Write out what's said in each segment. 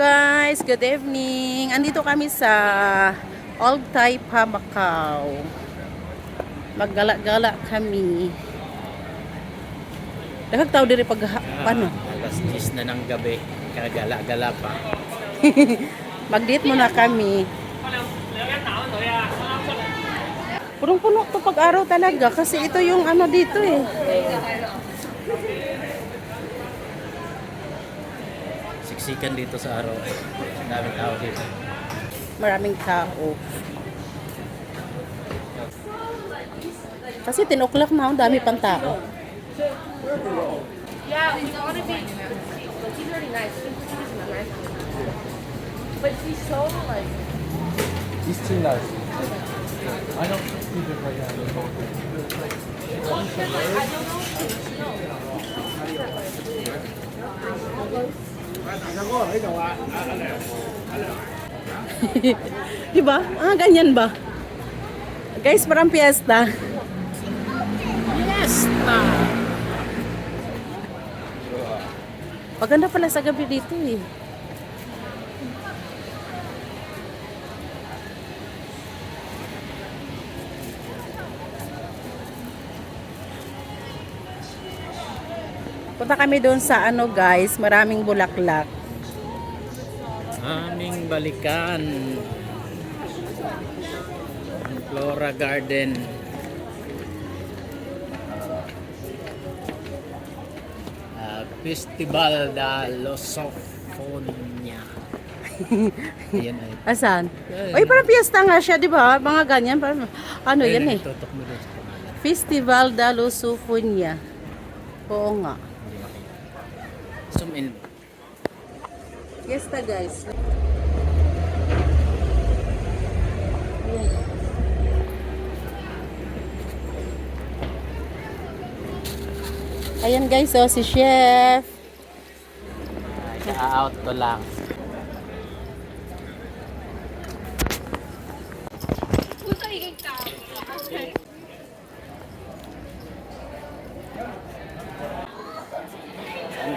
guys, good evening. Andito kami sa Old Taipa, Macau. Maggala-gala kami. Dahag tao diri pag paano? Alas 10 na ng gabi. Kagala-gala pa. Mag-date muna kami. Punong-puno to pag-araw talaga kasi ito yung ano dito eh. Siksikan dito sa araw. Daming tao dito. Maraming tao. Kasi 10 o'clock na, ang dami pang tao. Yeah, it's gonna be. She's really nice. She's my nice. But she's so like. It's too nice. I don't keep it right now. Well, because like, I don't know. if she knows. Di ba? Ah, ganyan ba? Guys, parang piyesta. Fiesta! Maganda pala sa gabi dito eh. Punta kami doon sa ano guys, maraming bulaklak. Aming balikan. Flora Garden. Ah, Festival da Losofonia. Ayan ay. Asan? Oy, parang piyesta nga siya, di ba? Mga ganyan. Parang, ano yan eh? Festival da Lusufunya. Oo nga. Zoom in. Fiesta guys. Ayan guys, oh, si Chef. Ka-out ko lang.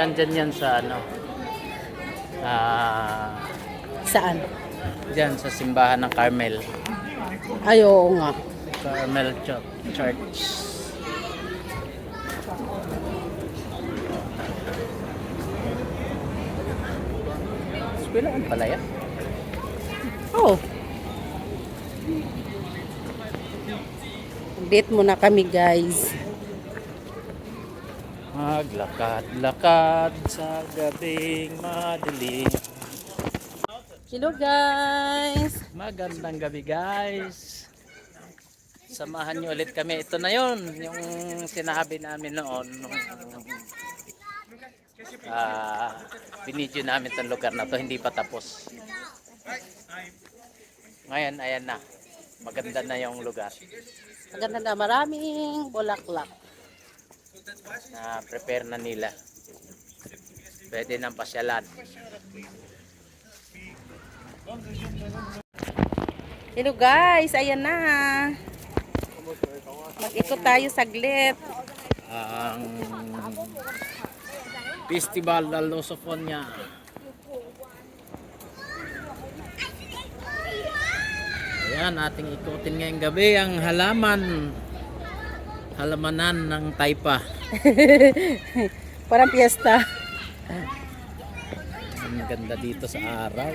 Hanggang dyan yan sa ano. Ah, Saan? dyan sa simbahan ng Carmel. Ay, oo nga. Carmel Ch- Church. Eskwelahan pala yan. Oh. Date muna kami guys. Maglakad-lakad sa gabing madilim. Hello guys. Magandang gabi guys. Samahan niyo ulit kami. Ito na yon yung sinabi namin noon. Nung, ah, binidyo namin itong lugar na to Hindi pa tapos. Ngayon, ayan na. Maganda na yung lugar. Maganda na maraming bulaklak. Na prepare na nila. Pwede nang pasyalan. Hello guys, ayan na. Mag-ikot tayo saglit. Ang Festival de Lusofonia. Ayan, ating ikutin ngayong gabi ang halaman. Halamanan ng Taipa. Parang piyesta. Ang ganda dito sa araw.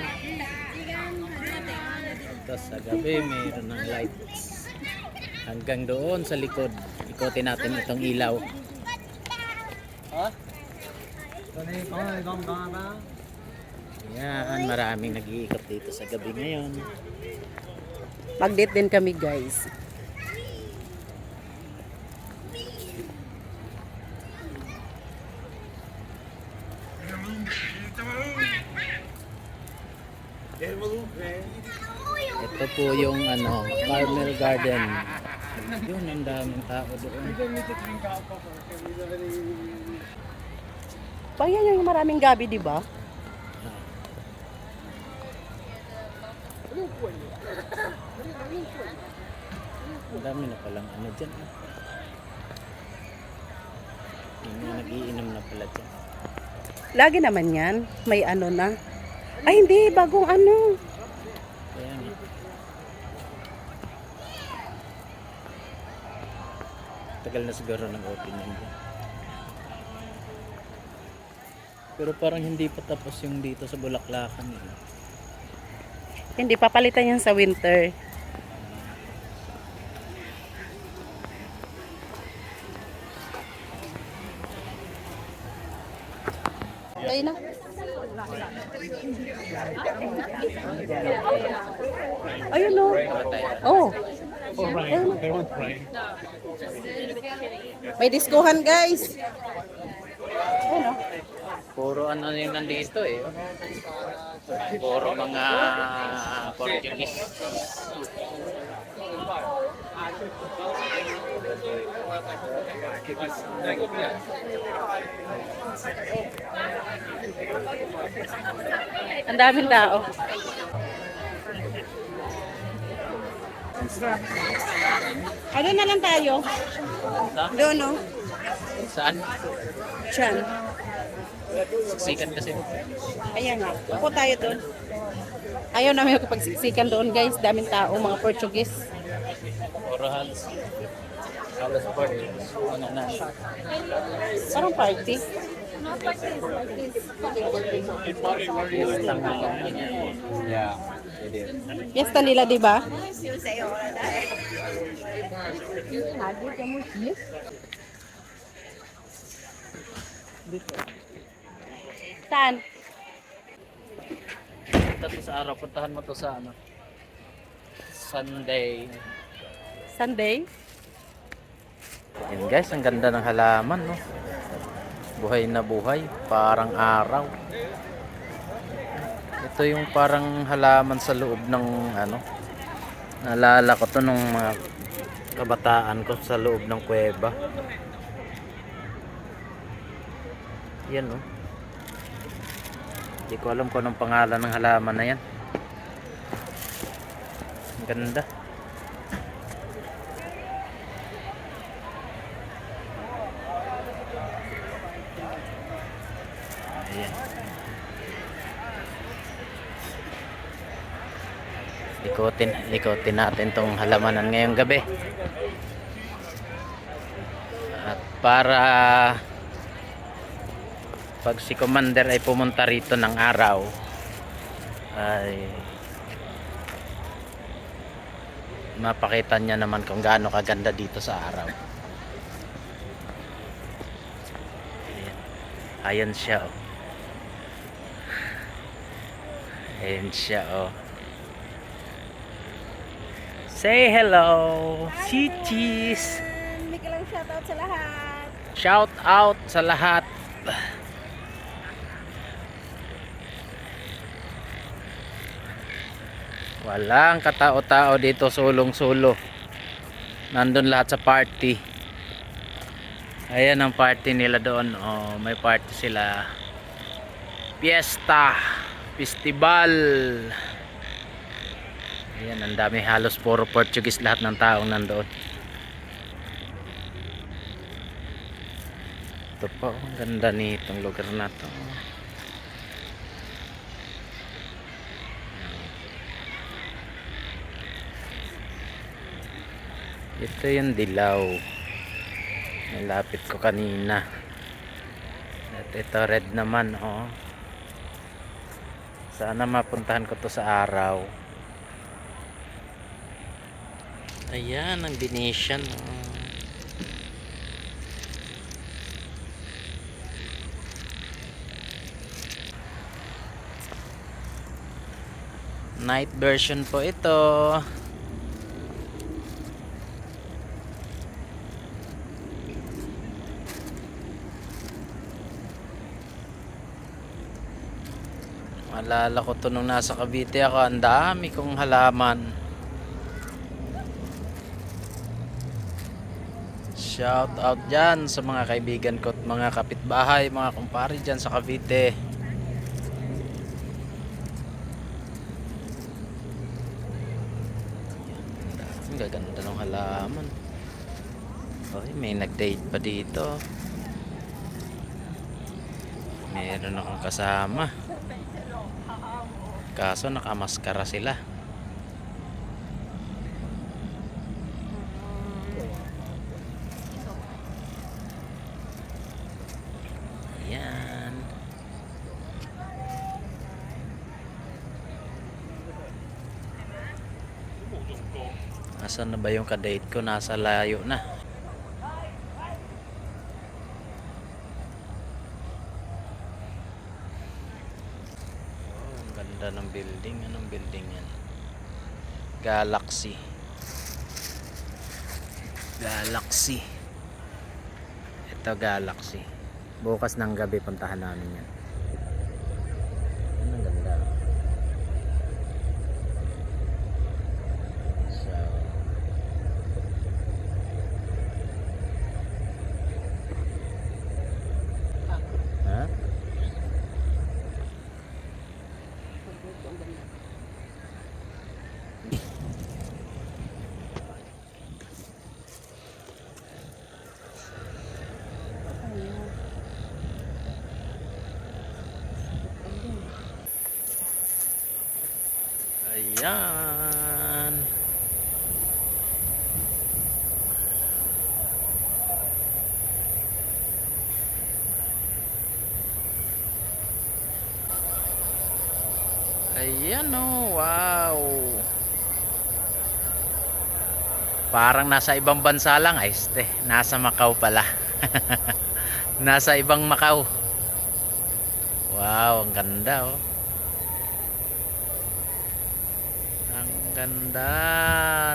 Tapos sa gabi, mayroon ng lights. Hanggang doon sa likod. Ikutin natin itong ilaw. Ayan, maraming nag-iikot dito sa gabi ngayon. Mag-date din kami guys. Ito po yung ano, Carmel Garden. Yun, ang daming tao doon. Pa yan yung maraming gabi, di ba? Ang dami na palang ano dyan. ah. Yung nagiinom na pala dyan. Lagi naman yan. May ano na. Ay, hindi. Bagong ano. Tagal na siguro ng opening niya. Pero parang hindi pa tapos yung dito sa Bulaklakan eh. Hindi, papalitan yan sa winter. May diskuhan guys. Ayun no. Puro ano yung nandito eh. Puro mga Portuguese. Ang daming tao. Ano na lang tayo? Doon no. Saan? Diyan. Siksikan kasi. Ayan nga. Upo tayo doon. Ayaw namin kapagsiksikan doon guys. Daming tao, mga Portuguese. Halos. Halos Portuguese. Ano na. Parang party. Yeah. Fiesta nila, di ba? Saan? Punta to sa araw. Puntahan mo to sa ano. Sunday. Sunday? Yan guys, ang ganda ng halaman, no? Buhay na buhay, parang araw. Ito yung parang halaman sa loob ng ano. Naalala ko to nung mga kabataan ko sa loob ng kuweba. Yan, no? Hindi ko alam kung anong pangalan ng halaman na yan. Ganda. Ikutin, ikutin natin tong halamanan ngayong gabi. At para pag si Commander ay pumunta rito ng araw ay mapakita niya naman kung gaano kaganda dito sa araw. Ayan. Siya oh. Ayan siya oh. Say hello, Chichis. Hindi ka lang shoutout sa lahat. Shout out sa lahat. Walang katao-tao dito sulong-sulo. Nandun lahat sa party. Ayan ang party nila doon. Oh, may party sila. Fiesta, festival. Ayan, ang dami halos puro Portuguese lahat ng taong nandoon. Ito po, ang ganda nitong lugar na to. Ito yung dilaw. Nilapit ko kanina. At ito red naman, oh. Sana mapuntahan ko to sa araw. Ayan, ang Venetian, oh. Night version po ito. Malala ko to nung nasa Cavite ako. Ang dami kong halaman. Shout out dyan sa mga kaibigan ko at mga kapitbahay, mga kumpare dyan sa Cavite. Ang gaganda ng halaman. Oy, may nag-date pa dito. Meron akong kasama. Kaso nakamaskara sila. Yan. Nasaan na ba yung kadate ko? Nasa layo na. Oh, ganda ng building. Anong building yan? Galaxy. Galaxy. Ito Galaxy. Bukas ng gabi puntahan namin yan. Ayan. Ayan oh, wow. Parang nasa ibang bansa lang, ay este, nasa Macau pala. nasa ibang Macau. Wow, ang ganda oh. Ang ganda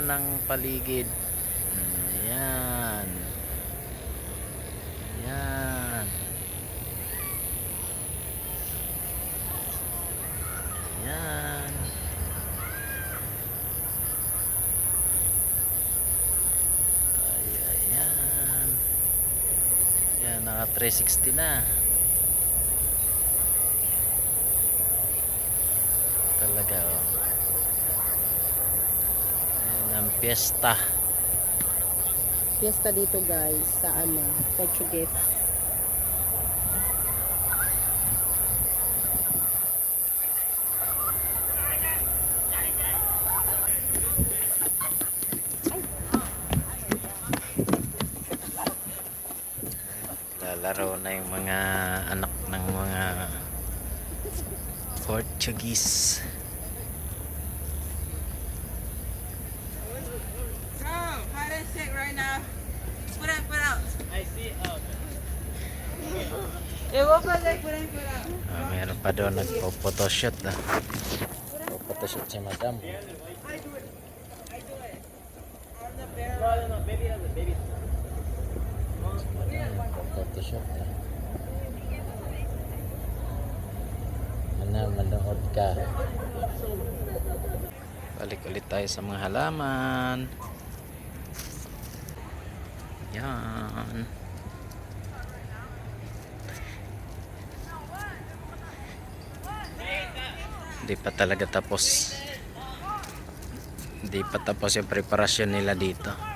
ng paligid. Ayan. Ayan. Ayan. Ay, ayan. Ayan, naka 360 na. Talaga, oh. Ayan ang piyesta. Fiesta dito guys sa ano, Portuguese. Lalaro na yung mga anak ng mga Portuguese. Go, hide and seek right now. Put in, put out. I see. Oh, okay. It put in, put in, put out. Ah, meron pa doon nagpo-photoshoot na. Photoshoot na. Ano, manood ka. Balik ulit tayo sa mga halaman. Yan. Hindi pa talaga tapos. Hindi pa tapos yung preparasyon nila dito.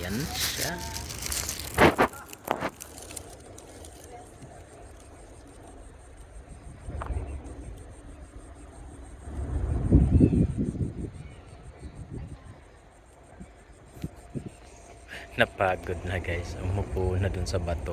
Ayan siya. Napagod na guys. Umupo na dun sa bato.